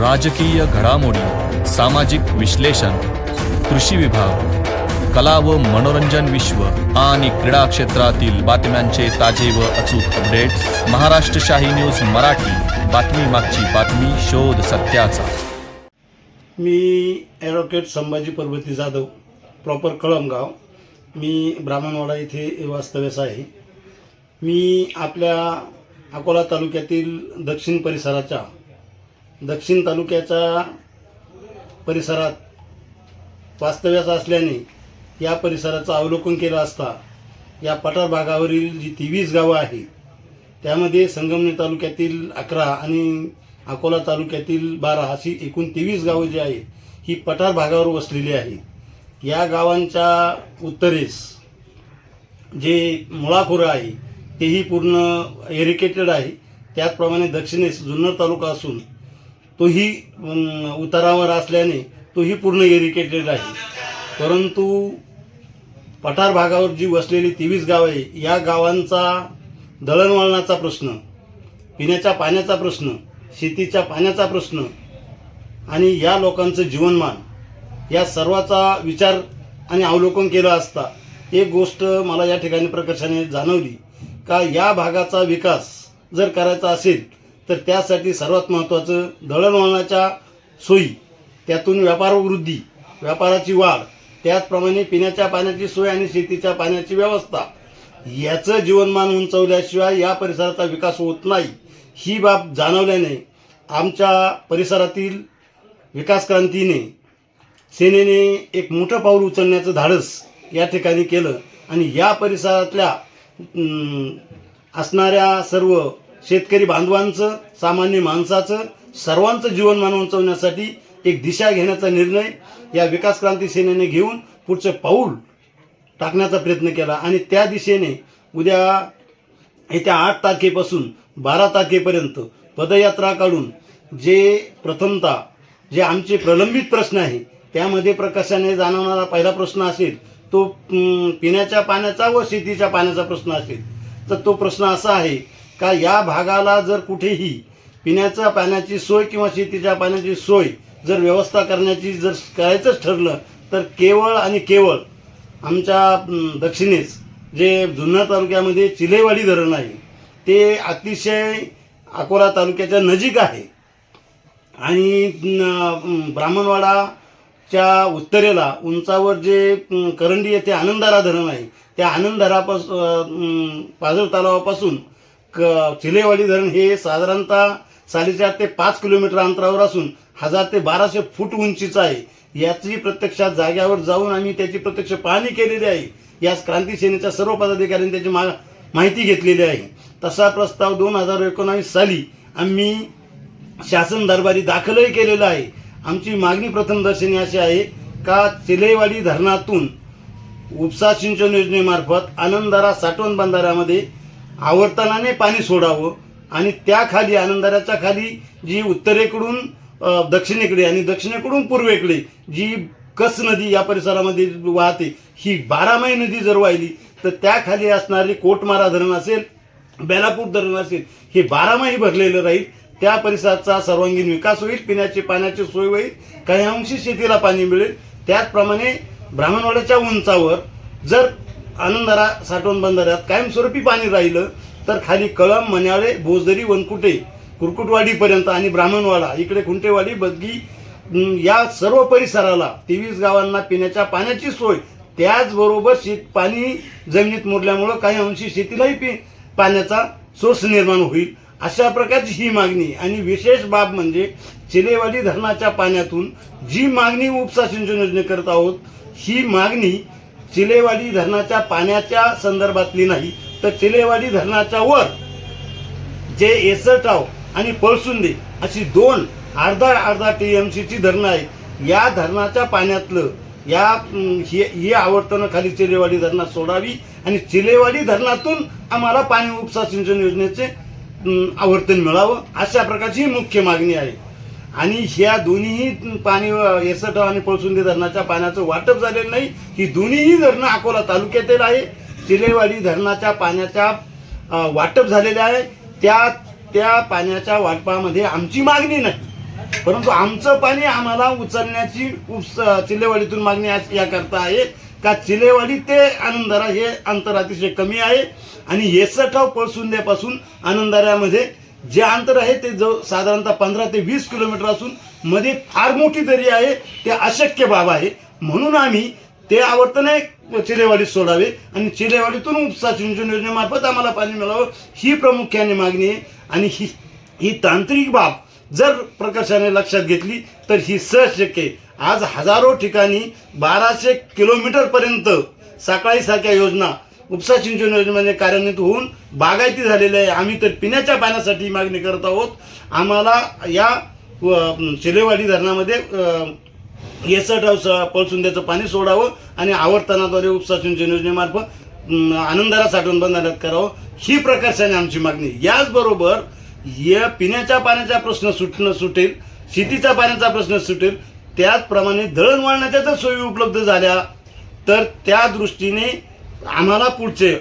राजकीय घडामोडी सामाजिक विश्लेषण कृषी विभाग कला व मनोरंजन विश्व आणि क्रीडा क्षेत्रातील बातम्यांचे ताजे व अचूक अपडेट महाराष्ट्र शाही न्यूज मराठी बातमी मागची बातमी शोध सत्याचा. मी ॲडव्होकेट संभाजी पर्वती जाधव प्रॉपर कळमगाव. मी ब्राह्मणवाडा येथे वास्तव्यास आहे. मी आपल्या अकोला तालुक्यातील दक्षिण परिसराच्या दक्षिण तालुक्याच्या परिसरात वास्तव्यास असल्याने या परिसराचं अवलोकन केलं असता या पठार भागावरील जी तेवीस गावं आहेत त्यामध्ये संगमनेर तालुक्यातील अकरा आणि अकोला तालुक्यातील बारा अशी एकूण तेवीस गावं जी आहेत ही पठार भागावर वसलेली आहेत. या गावांच्या उत्तरेस जे मुळाखोरं आहे तेही पूर्ण एरिकेटेड आहे. त्याचप्रमाणे दक्षिणेस जुन्नर तालुका असून तोही उतारावर असल्याने तोही पूर्ण एरिकेटेड आहे. परंतु पठार भागावर जी वसलेली तेवीस गावं आहे या गावांचा दळणवळणाचा प्रश्न पिण्याच्या पाण्याचा प्रश्न शेतीच्या पाण्याचा प्रश्न आणि या लोकांचं जीवनमान या सर्वाचा विचार आणि अवलोकन केलं असता एक गोष्ट मला या ठिकाणी प्रकर्षाने जाणवली का या भागाचा विकास जर करायचा असेल तर त्यासाठी सर्वात महत्त्वाचं दळणवळणाच्या सोयी त्यातून व्यापार वृद्धी व्यापाराची वाढ त्याचप्रमाणे पिण्याच्या पाण्याची सोय आणि शेतीच्या पाण्याची व्यवस्था. याचं जीवनमान उंचवल्याशिवाय या परिसराचा विकास होत नाही ही बाब जाणवल्याने आमच्या परिसरातील विकास क्रांतीने सेनेने एक मोठं पाऊल उचलण्याचं धाडस या ठिकाणी केलं. आणि या परिसरातल्या असणाऱ्या सर्व शेतकरी बांधवांचं सामान्य माणसाचं सर्वांचं जीवनमान उंचवण्यासाठी एक दिशा घेण्याचा निर्णय या विकास क्रांती सेनेने घेऊन पुढचं पाऊल टाकण्याचा प्रयत्न केला. आणि त्या दिशेने उद्या येत्या आठ तारखेपासून बारा तारखेपर्यंत पदयात्रा काढून जे प्रथमतः जे आमचे प्रलंबित प्रश्न आहे त्यामध्ये प्रकाशाने जाणवणारा पहिला प्रश्न असेल तो पिण्याच्या पाण्याचा व शेतीच्या पाण्याचा प्रश्न असेल. तर तो प्रश्न असा आहे का या भागाला जर कुठेही पिण्याच्या पाण्याची सोय किंवा शेतीच्या पाण्याची सोय जर व्यवस्था करण्याची जर करायचंच ठरलं तर केवळ आणि केवळ आमच्या दक्षिणेस जे जुन्नर तालुक्यामध्ये चिलेवाडी धरण आहे ते अतिशय अकोला तालुक्याच्या नजीक आहे. आणि ब्राह्मणवाडाच्या उत्तरेला उंचावर जे करंडी करंडी येथे आनंदारा धरण आहे. त्या आनंदारापास पाझर तलावापासून क चिलेवाडी धरण हे साधारणतः साडेचार ते पाच किलोमीटर अंतरावर असून हजार ते बाराशे फूट उंचीचं आहे. याची प्रत्यक्षात जाग्यावर जाऊन आम्ही त्याची प्रत्यक्ष पाहणी केलेली आहे. याच क्रांती सेनेच्या सर्व पदाधिकाऱ्यांनी त्याची मा माहिती घेतलेली आहे. तसा प्रस्ताव दोन हजार एकोणावीस साली आम्ही शासन दरबारी दाखलही केलेला आहे. आमची मागणी प्रथमदर्शनी अशी आहे का चिलेवाडी धरणातून उपसा सिंचन योजनेमार्फत आनंदारा साठवण बंधाऱ्यामध्ये आवर्तनाने पाणी सोडावं आणि त्याखाली आनंदाऱ्याच्या खाली जी उत्तरेकडून दक्षिणेकडे आणि दक्षिणेकडून पूर्वेकडे जी कस नदी या परिसरामध्ये वाहते ही बारामाही नदी जर वाहिली तर त्याखाली असणारी कोटमारा धरण असेल बेलापूर धरण असेल हे बारामाही भरलेलं राहील. त्या परिसराचा सर्वांगीण विकास होईल पिण्याची पाण्याची सोय होईल काही अंशी शेतीला पाणी मिळेल. त्याचप्रमाणे ब्राह्मणवाड्याच्या उंचावर जर आनंदारा साठवण बंधाऱ्यात कायमस्वरूपी पाणी राहिलं तर खाली कळम मन्याळे भोजदरी वनकुटे कुरकुटवाडीपर्यंत आणि ब्राह्मणवाडा इकडे खुंटेवाडी बदगी या सर्व परिसराला तेवीस गावांना पिण्याच्या पाण्याची सोय. त्याचबरोबर शेत पाणी जमिनीत मुरल्यामुळं काही अंशी शेतीलाही पि पाण्याचा सोर्स निर्माण होईल. अशा प्रकारची ही मागणी. आणि विशेष बाब म्हणजे चिलेवाडी धरणाच्या पाण्यातून जी मागणी उपसा सिंचन योजने करत आहोत ही मागणी चिलेवाडी धरणाच्या पाण्याच्या संदर्भातली नाही तर चिलेवाडी धरणाच्या वर जे एसरटाव आणि पळसुंदे अशी दोन अर्धा अर्धा टी एम सीची धरणं आहेत या धरणाच्या पाण्यातलं या हे ही आवर्तनं खाली चिलेवाडी धरणात सोडावी आणि चिलेवाडी धरणातून आम्हाला पाणी उपसा सिंचन योजनेचे आवर्तन मिळावं अशा प्रकारची मुख्य मागणी आहे. आणि ह्या दोन्हीही पाणी येसट आणि पळसुंदी धरणाच्या पाण्याचं वाटप झालेलं नाही. ही दोन्हीही धरणं अकोला तालुक्यातील आहे. चिलेवाडी धरणाच्या पाण्याच्या वाटप झालेलं आहे. त्या त्या पाण्याच्या वाटपामध्ये आमची मागणी नाही. परंतु आमचं पाणी आम्हाला उचलण्याची उपस चिलेवाडीतून मागणी आज याकरता आहे का चिलेवाडी ते आनंदारा हे अंतर अतिशय कमी आहे. आणि येसठाव पळसुंद्यापासून आनंदाऱ्यामध्ये जे अंतर आहे ते जो साधारणतः पंधरा ते वीस किलोमीटर असून मध्ये फार मोठी दरी आहे ते अशक्य बाब आहे. म्हणून आम्ही ते आवर्तने चिलेवाडीत सोडावे आणि चिलेवाडीतून उपसा सिंचन योजनेमार्फत आम्हाला पाणी मिळावं ही प्रामुख्याने मागणी आहे. आणि ही ही तांत्रिक बाब जर प्रकर्षाने लक्षात घेतली तर ही सहज शक्य आहे. आज हजारो ठिकाणी बाराशे किलोमीटरपर्यंत सकाळीसारख्या योजना उपसा सिंचन योजनेमध्ये कार्यान्वित होऊन बागायती झालेली आहे. आम्ही तर पिण्याच्या पाण्यासाठी मागणी करत आहोत. आम्हाला या व- शिलेवाडी धरणामध्ये अ, येसट पळसुंद्याचं पाणी सोडावं आणि आवर्तनाद्वारे उपसा सिंचन योजनेमार्फत आनंदाला साठवण बंधाऱ्यात करावं. ही प्रकर्षाने आमची मागणी याचबरोबर या पिण्याच्या पाण्याचा प्रश्न सुटणं सुटेल शेतीच्या पाण्याचा प्रश्न सुटेल त्याचप्रमाणे दळणवळणाच्या जर सोयी उपलब्ध झाल्या तर त्या दृष्टीने आम्हाला पुढचे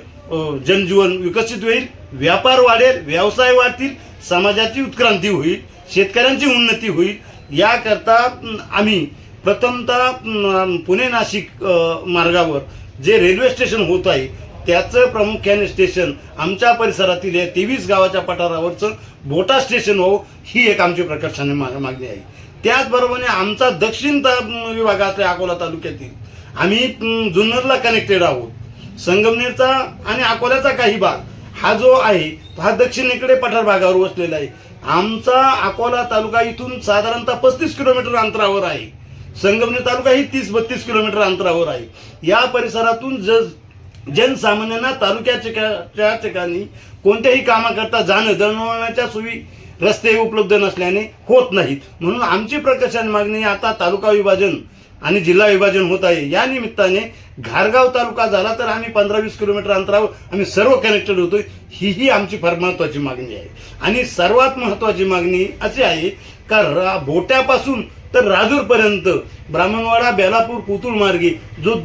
जनजीवन विकसित होईल व्यापार वाढेल व्यवसाय वाढतील समाजाची उत्क्रांती होईल शेतकऱ्यांची उन्नती होईल. याकरता आम्ही प्रथमतः पुणे नाशिक मार्गावर जे रेल्वे स्टेशन होत आहे त्याचं प्रामुख्याने स्टेशन आमच्या परिसरातील या तेवीस गावाच्या पठारावरचं बोटा स्टेशन व्हावं ही एक आमची प्रकर्षाने मा- मागणी आहे. त्याचबरोबरने आमचा दक्षिण विभागातल्या अकोला तालुक्यातील आम्ही जुन्नरला कनेक्टेड आहोत. संगमनेरचा आणि अकोल्याचा काही भाग हा जो आहे हा दक्षिणेकडे पठार भागावर वसलेला आहे. आमचा अकोला तालुका इथून साधारणतः पस्तीस किलोमीटर अंतरावर आहे. संगमनेर तालुका ही तीस बत्तीस किलोमीटर अंतरावर आहे. या परिसरातून ज जनसामान्यांना तालुक्याच्या ठिकाणी कोणत्याही कामाकरता जाणं दळणवळणाच्या सोयी रस्ते उपलब्ध नसल्याने होत नाहीत. म्हणून आमची प्रकर्षाने मागणी आता तालुका विभाजन आणि जिल्हा विभाजन होत आहे. या निमित्ताने घारगाव तालुका झाला तर आम्ही पंधरा वीस किलोमीटर अंतरावर आम्ही सर्व कनेक्टेड होतो ही ही आमची फार महत्वाची मागणी आहे. आणि सर्वात महत्वाची मागणी अशी आहे का रा भोट्यापासून तर राजूरपर्यंत ब्राह्मणवाडा बेलापूर पुतुळ मार्गे जो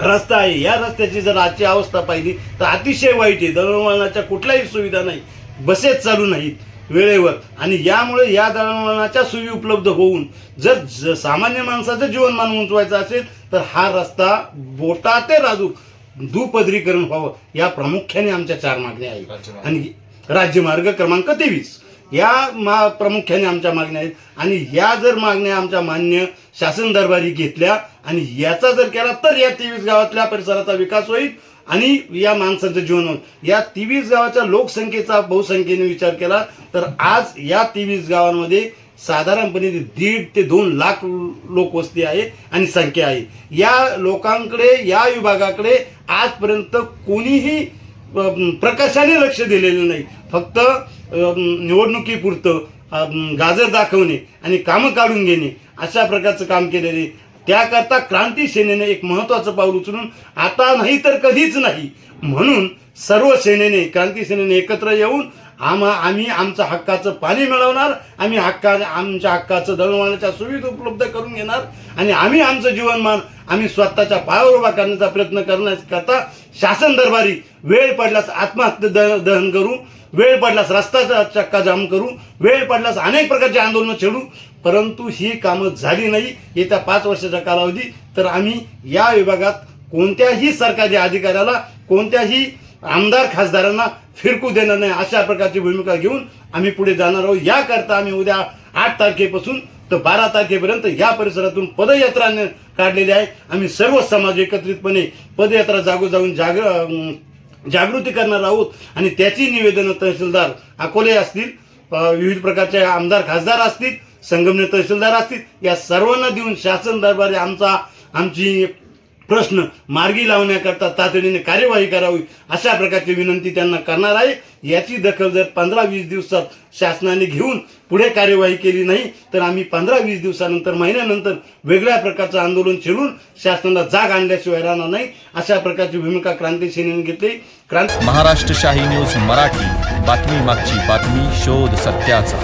रस्ता आहे या रस्त्याची जर आजची अवस्था पाहिली तर अतिशय वाईट आहे. दळणवळणाच्या कुठल्याही सुविधा नाही. बसेस चालू नाहीत. वेळेवर. आणि यामुळे या दळणवळणाच्या सोयी उपलब्ध होऊन जर सामान्य माणसाचं जीवनमान उंचवायचं असेल तर हा रस्ता बोटा ते राजू दुपदरीकरण व्हावं या प्रामुख्याने आमच्या चार मागण्या आहेत. आणि राज्यमार्ग क्रमांक तेवीस या मा प्रमुख्याने आमच्या मागण्या आहेत. आणि या जर मागण्या आमच्या मान्य शासन दरबारी घेतल्या आणि याचा जर केला तर या तेवीस गावातल्या परिसराचा विकास होईल. आणि या माणसांचं जीवन या तेवीस गावाच्या लोकसंख्येचा बहुसंख्येने विचार केला तर आज या तेवीस गावांमध्ये साधारणपणे दीड ते दोन लाख लोकवस्ती आहे आणि संख्या आहे. या लोकांकडे या विभागाकडे आजपर्यंत कोणीही प्रकाशाने लक्ष दिलेलं नाही. फक्त निवडणुकीपुरतं गाजर दाखवणे आणि कामं काढून घेणे अशा प्रकारचं काम केलेले त्याकरता क्रांती सेनेने एक महत्वाचं पाऊल उचलून आता नाही तर कधीच नाही. म्हणून सर्व सेनेने क्रांती सेनेने एकत्र येऊन आम्हा आम्ही आमचं हक्काचं पाणी मिळवणार आम्ही हक्का आमच्या हक्काचं दळणवळणाच्या सुविधा उपलब्ध करून घेणार आणि आम्ही आमचं जीवनमान आम्ही स्वतःच्या पायावर उभा करण्याचा प्रयत्न करण्याकरता शासन दरबारी वेळ पडल्यास आत्महत्या द- दहन करू वेळ पडल्यास रस्ता चक्का जाम करू वेळ पडल्यास अनेक प्रकारचे आंदोलनं छेडू परंतु ही कामं झाली नाही. येत्या पाच वर्षाच्या कालावधी तर आम्ही या विभागात कोणत्याही सरकारी अधिकाऱ्याला कोणत्याही आमदार खासदारांना फिरकू देणार नाही अशा प्रकारची भूमिका घेऊन आम्ही पुढे जाणार आहोत. याकरता आम्ही उद्या आठ तारखेपासून तर बारा तारखेपर्यंत या परिसरातून पदयात्रा काढलेली आहे. आम्ही सर्व समाज एकत्रितपणे पदयात्रा जागो जाऊन जाग जागृती करणार आहोत आणि त्याची निवेदनं तहसीलदार अकोले असतील विविध प्रकारचे आमदार खासदार असतील संगमनेर तहसीलदार असतील. या सर्वांना देऊन शासन दरबारी आमचा आमची प्रश्न मार्गी लावण्याकरता तातडीने कार्यवाही करावी अशा प्रकारची विनंती त्यांना करणार आहे. याची दखल जर पंधरा वीस दिवसात शासनाने घेऊन पुढे कार्यवाही केली नाही तर आम्ही पंधरा वीस दिवसानंतर महिन्यानंतर वेगळ्या प्रकारचं आंदोलन छेडून शासनाला जाग आणल्याशिवाय राहणार नाही अशा प्रकारची भूमिका क्रांती सेनेने घेतली. क्रांती महाराष्ट्र शाही न्यूज मराठी. बातमी मागची बातमी शोध सत्याचा.